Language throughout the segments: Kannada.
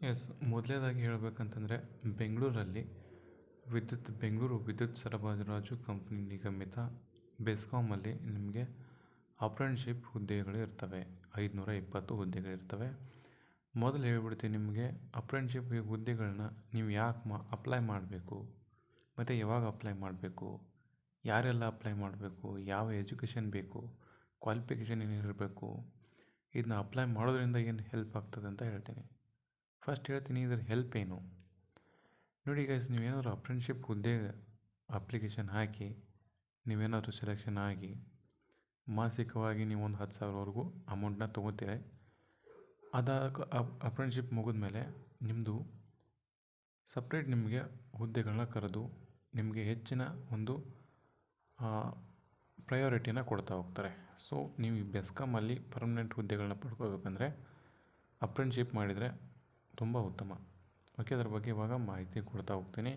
ಎಸ್ ಮೊದಲನೇದಾಗಿ ಹೇಳಬೇಕಂತಂದರೆ ಬೆಂಗಳೂರಲ್ಲಿ ವಿದ್ಯುತ್, ಬೆಂಗಳೂರು ವಿದ್ಯುತ್ ಸರಬರಾಜು ಕಂಪ್ನಿ ನಿಗಮಿತ ಬೆಸ್ಕಾಮಲ್ಲಿ ನಿಮಗೆ ಅಪ್ರೆಂಟ್ಶಿಪ್ ಹುದ್ದೆಗಳು ಇರ್ತವೆ. ಐದುನೂರ ಇಪ್ಪತ್ತು ಹುದ್ದೆಗಳಿರ್ತವೆ ಮೊದಲು ಹೇಳ್ಬಿಡ್ತೀನಿ ನಿಮಗೆ ಅಪ್ರೆಂಟ್ಶಿಪ್ ಹುದ್ದೆಗಳನ್ನ ನೀವು ಯಾಕೆ ಮಾ ಅಪ್ಲೈ ಮಾಡಬೇಕು? ಮತ್ತು ಯಾವಾಗ ಅಪ್ಲೈ ಮಾಡಬೇಕು? ಯಾರೆಲ್ಲ ಅಪ್ಲೈ ಮಾಡಬೇಕು? ಯಾವ ಎಜುಕೇಷನ್ ಬೇಕು? ಕ್ವಾಲಿಫಿಕೇಷನ್ ಏನಿರಬೇಕು? ಇದನ್ನ ಅಪ್ಲೈ ಮಾಡೋದ್ರಿಂದ ಏನು ಹೆಲ್ಪ್ ಆಗ್ತದೆ ಅಂತ ಹೇಳ್ತೀನಿ. ಫಸ್ಟ್ ಹೇಳ್ತೀನಿ ಇದ್ರ ಹೆಲ್ಪ್ ಏನು? ನೋಡಿ ಗೈಸ್ ನೀವೇನಾದರೂ ಅಪ್ರೆಂಟ್ಶಿಪ್ ಹುದ್ದೆ ಅಪ್ಲಿಕೇಶನ್ ಹಾಕಿ, ನೀವೇನಾದರೂ ಸೆಲೆಕ್ಷನ್ ಆಗಿ, ಮಾಸಿಕವಾಗಿ ನೀವು ಒಂದು ಹತ್ತು ಸಾವಿರವರೆಗೂ ಅಮೌಂಟನ್ನ ತೊಗೋತೀರಿ ಅದಾದ ಮುಗಿದ ಮುಗಿದ್ಮೇಲೆ ನಿಮ್ಮದು ಸಪ್ರೇಟ್ ನಿಮಗೆ ಹುದ್ದೆಗಳನ್ನ ಕರೆದು ನಿಮಗೆ ಹೆಚ್ಚಿನ ಒಂದು ಪ್ರಯಾರಿಟಿನ ಕೊಡ್ತಾ ಹೋಗ್ತಾರೆ. ಸೊ ನೀವು ಈ ಬೆಸ್ಕಾಮಲ್ಲಿ ಪರ್ಮನೆಂಟ್ ಹುದ್ದೆಗಳನ್ನ ಪಡ್ಕೋಬೇಕಂದ್ರೆ ಅಪ್ರೆಂಟ್ಶಿಪ್ ಮಾಡಿದರೆ ತುಂಬ ಉತ್ತಮ. ಓಕೆ, ಅದ್ರ ಬಗ್ಗೆ ಇವಾಗ ಮಾಹಿತಿ ಕೊಡ್ತಾ ಹೋಗ್ತೀನಿ.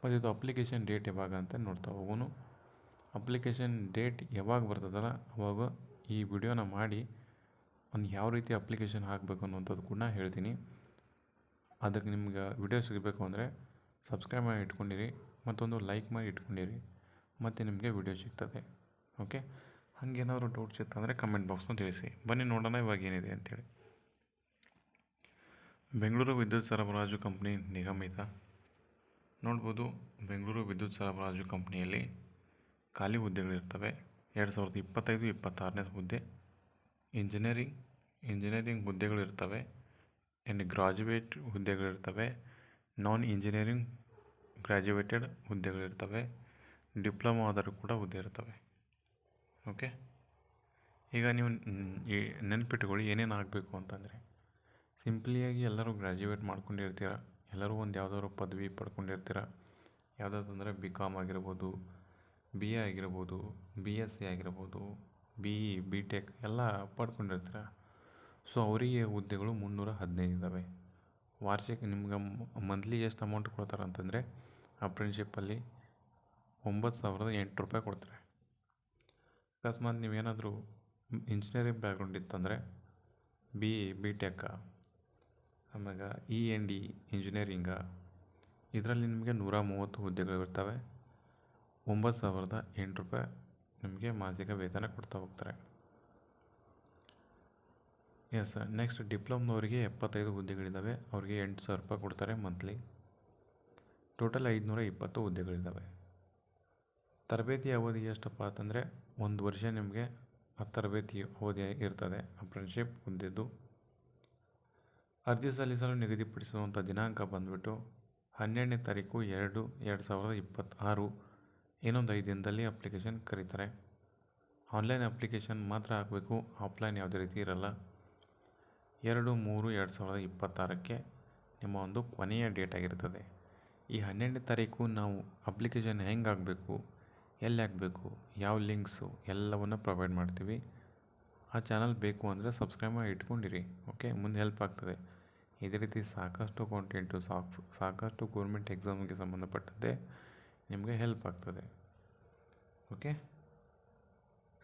ಮತ್ತು ಇದು ಅಪ್ಲಿಕೇಶನ್ ಡೇಟ್ ಯಾವಾಗ ಅಂತ ನೋಡ್ತಾ ಹೋಗೋನು ಅಪ್ಲಿಕೇಶನ್ ಡೇಟ್ ಯಾವಾಗ ಬರ್ತದಲ್ಲ, ಅವಾಗ ಈ ವಿಡಿಯೋನ ಮಾಡಿ ಒಂದು ಯಾವ ರೀತಿ ಅಪ್ಲಿಕೇಶನ್ ಹಾಕಬೇಕು ಅನ್ನೋಂಥದ್ದು ಕೂಡ ಹೇಳ್ತೀನಿ. ಅದಕ್ಕೆ ನಿಮ್ಗೆ ವಿಡಿಯೋ ಸಿಗಬೇಕು ಅಂದರೆ ಸಬ್ಸ್ಕ್ರೈಬ್ ಮಾಡಿ ಇಟ್ಕೊಂಡಿರಿ, ಮತ್ತೊಂದು ಲೈಕ್ ಮಾಡಿ ಇಟ್ಕೊಂಡಿರಿ, ಮತ್ತು ನಿಮಗೆ ವಿಡಿಯೋ ಸಿಗ್ತದೆ. ಓಕೆ, ಹಾಗೇನಾದ್ರು ಡೌಟ್ಸ್ ಇತ್ತಂದರೆ ಕಮೆಂಟ್ ಬಾಕ್ಸ್ನ ತಿಳಿಸಿ. ಬನ್ನಿ ನೋಡೋಣ ಇವಾಗ ಏನಿದೆ ಅಂತೇಳಿ. ಬೆಂಗಳೂರು ವಿದ್ಯುತ್ ಸರಬರಾಜು ಕಂಪ್ನಿ ನಿಗಮಿತ ನೋಡ್ಬೋದು, ಬೆಂಗಳೂರು ವಿದ್ಯುತ್ ಸರಬರಾಜು ಕಂಪ್ನಿಯಲ್ಲಿ ಖಾಲಿ ಹುದ್ದೆಗಳಿರ್ತವೆ. ಎರಡು ಸಾವಿರದ ಇಪ್ಪತ್ತೈದು, ಇಪ್ಪತ್ತಾರನೇ ಹುದ್ದೆ. ಇಂಜಿನಿಯರಿಂಗ್ ಇಂಜಿನಿಯರಿಂಗ್ ಹುದ್ದೆಗಳಿರ್ತವೆ. ಆ್ಯಂಡ್ ಗ್ರಾಜುಯೇಟ್ ಹುದ್ದೆಗಳಿರ್ತವೆ. ನಾನ್ ಇಂಜಿನಿಯರಿಂಗ್ ಗ್ರ್ಯಾಜುಯೇಟೆಡ್ ಹುದ್ದೆಗಳಿರ್ತವೆ. ಡಿಪ್ಲೊಮಾ ಆದರೂ ಕೂಡ ಹುದ್ದೆ ಇರ್ತವೆ. ಓಕೆ? ಈಗ ನೀವು ಈ ನೆನ್ಪಿಟ್ಕೊಳ್ಳಿ ಏನೇನು ಆಗಬೇಕು ಅಂತಂದರೆ. ಸಿಂಪ್ಲಿಯಾಗಿ ಎಲ್ಲರೂ ಗ್ರ್ಯಾಜುಯೇಟ್ ಮಾಡ್ಕೊಂಡಿರ್ತೀರ, ಎಲ್ಲರೂ ಒಂದು ಯಾವುದಾದ್ರು ಪದವಿ ಪಡ್ಕೊಂಡಿರ್ತೀರ ಯಾವುದಾದ್ರು ಅಂದರೆ ಬಿ ಕಾಮ್ ಆಗಿರ್ಬೋದು ಬಿ ಎ ಆಗಿರ್ಬೋದು ಬಿ ಎಸ್ ಸಿ ಆಗಿರ್ಬೋದು ಬಿ ಇ ಬಿ ಟೆಕ್ ಎಲ್ಲ ಪಡ್ಕೊಂಡಿರ್ತೀರ. ಸೊ ಅವರಿಗೆ ಹುದ್ದೆಗಳು ಮುನ್ನೂರ ಹದಿನೈದು ಇದ್ದಾವೆ ವಾರ್ಷಿಕ ನಿಮ್ಗೆ ಮಂತ್ಲಿ ಎಷ್ಟು ಅಮೌಂಟ್ ಕೊಡ್ತಾರೆ ಅಂತಂದರೆ ಅಪ್ರೆಂಟ್ಶಿಪ್ಪಲ್ಲಿ ಒಂಬತ್ತು ಸಾವಿರದ ಎಂಟು ರೂಪಾಯಿ ಕೊಡ್ತಾರೆ. ಅಕಸ್ಮಾತ್ ನೀವೇನಾದರೂ ಇಂಜಿನಿಯರಿಂಗ್ ಬ್ಯಾಕ್ಗ್ರೌಂಡ್ ಇತ್ತಂದರೆ ಬಿ ಇ ಬಿ ಟೆಕ್ಕ ಆಮ್ಯಾಗ ಇ ಎನ್ ಡಿ ಇಂಜಿನಿಯರಿಂಗ ಇದರಲ್ಲಿ ನಿಮಗೆ ನೂರ ಮೂವತ್ತು ಹುದ್ದೆಗಳಿರ್ತವೆ ಒಂಬತ್ತು ಸಾವಿರದ ಎಂಟು ರೂಪಾಯಿ ನಿಮಗೆ ಮಾಸಿಕ ವೇತನ ಕೊಡ್ತಾ ಹೋಗ್ತಾರೆ. ಎಸ್ ನೆಕ್ಸ್ಟ್ ಡಿಪ್ಲೊಮ್ನವರಿಗೆ ಎಪ್ಪತ್ತೈದು ಹುದ್ದೆಗಳಿದ್ದಾವೆ ಅವ್ರಿಗೆ ಎಂಟು ಸಾವಿರ ರೂಪಾಯಿ ಕೊಡ್ತಾರೆ ಮಂತ್ಲಿ ಟೋಟಲ್ ಐದುನೂರ ಇಪ್ಪತ್ತು ಹುದ್ದೆಗಳಿದ್ದಾವೆ ತರಬೇತಿ ಅವಧಿ ಎಷ್ಟಪ್ಪ ಅಂತಂದರೆ, ಒಂದು ವರ್ಷ ನಿಮಗೆ ಆ ತರಬೇತಿ ಅವಧಿ ಇರ್ತದೆ. ಅಪ್ರೆಂಟಿಶಿಪ್ ಹುದ್ದೆದು ಅರ್ಜಿ ಸಲ್ಲಿಸಲು ನಿಗದಿಪಡಿಸಿರುವಂಥ ದಿನಾಂಕ ಬಂದುಬಿಟ್ಟು ಹನ್ನೆರಡನೇ ತಾರೀಕು ಎರಡು ಎರಡು ಸಾವಿರದ ಇಪ್ಪತ್ತಾರು. ಇನ್ನೊಂದು ಐದು ದಿನದಲ್ಲಿ ಅಪ್ಲಿಕೇಶನ್ ಕರೀತಾರೆ. ಆನ್ಲೈನ್ ಅಪ್ಲಿಕೇಶನ್ ಮಾತ್ರ ಹಾಕಬೇಕು, ಆಫ್ಲೈನ್ ಯಾವುದೇ ರೀತಿ ಇರಲ್ಲ. ಎರಡು ಮೂರು ಎರಡು ಸಾವಿರದ ಇಪ್ಪತ್ತಾರಕ್ಕೆ ನಿಮ್ಮ ಒಂದು ಕೊನೆಯ ಡೇಟ್ ಆಗಿರ್ತದೆ. ಈ ಹನ್ನೆರಡನೇ ತಾರೀಕು ನಾವು ಅಪ್ಲಿಕೇಶನ್ ಹೆಂಗೆ ಆಗಬೇಕು ಎಲ್ಲಿ ಹಾಕಬೇಕು, ಯಾವ ಲಿಂಕ್ಸು ಎಲ್ಲವನ್ನು ಪ್ರೊವೈಡ್ ಮಾಡ್ತೀವಿ. ಆ ಚಾನಲ್ ಬೇಕು ಅಂದರೆ ಸಬ್ಸ್ಕ್ರೈಬ್ ಮಾಡಿ ಇಟ್ಕೊಂಡಿರಿ, ಓಕೆ? ಮುಂದೆ ಹೆಲ್ಪ್ ಆಗ್ತದೆ. ಇದೇ ರೀತಿ ಸಾಕಷ್ಟು ಕಾಂಟೆಂಟು ಸಾಕ್ಸ್, ಸಾಕಷ್ಟು ಗೋರ್ಮೆಂಟ್ ಎಕ್ಸಾಮ್ಗೆ ಸಂಬಂಧಪಟ್ಟಂತೆ ನಿಮಗೆ ಹೆಲ್ಪ್ ಆಗ್ತದೆ. ಓಕೆ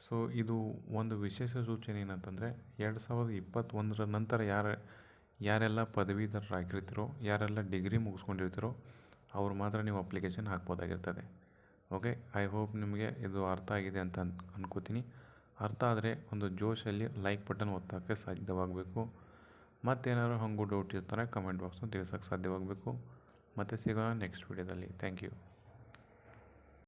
ಸೊ ಇದು ಒಂದು ವಿಶೇಷ ಸೂಚನೆ ಏನಂತಂದರೆ, ಎರಡು ಸಾವಿರದ ಇಪ್ಪತ್ತೊಂದರ ನಂತರ ಯಾರು, ಯಾರೆಲ್ಲ ಪದವೀಧರರಾಗಿರ್ತೀರೋ, ಯಾರೆಲ್ಲ ಡಿಗ್ರಿ ಮುಗಿಸ್ಕೊಂಡಿರ್ತೀರೋ, ಅವ್ರು ಮಾತ್ರ ನೀವು ಅಪ್ಲಿಕೇಶನ್ ಹಾಕ್ಬೋದಾಗಿರ್ತದೆ. ಓಕೆ ಐ ಹೋಪ್ ನಿಮಗೆ ಇದು ಅರ್ಥ ಆಗಿದೆ ಅಂತ ಅನ್, ಅನ್ಕೋತೀನಿ. ಅರ್ಥ ಆದರೆ ಒಂದು ಜೋಶಲ್ಲಿ ಲೈಕ್ ಬಟನ್ ಒತ್ತೋಕ್ಕೆ ಸಾಧ್ಯವಾಗಬೇಕು. ಮತ್ತೇನಾದ್ರು ಹಾಗೂ ಡೌಟ್ ಇರ್ತಾರೆ ಕಮೆಂಟ್ ಬಾಕ್ಸ್ನ ತಿಳಿಸೋಕ್ಕೆ ಸಾಧ್ಯವಾಗಬೇಕು. ಮತ್ತೆ ಸಿಗೋಣ ನೆಕ್ಸ್ಟ್ ವೀಡಿಯೋದಲ್ಲಿ ಥ್ಯಾಂಕ್ ಯು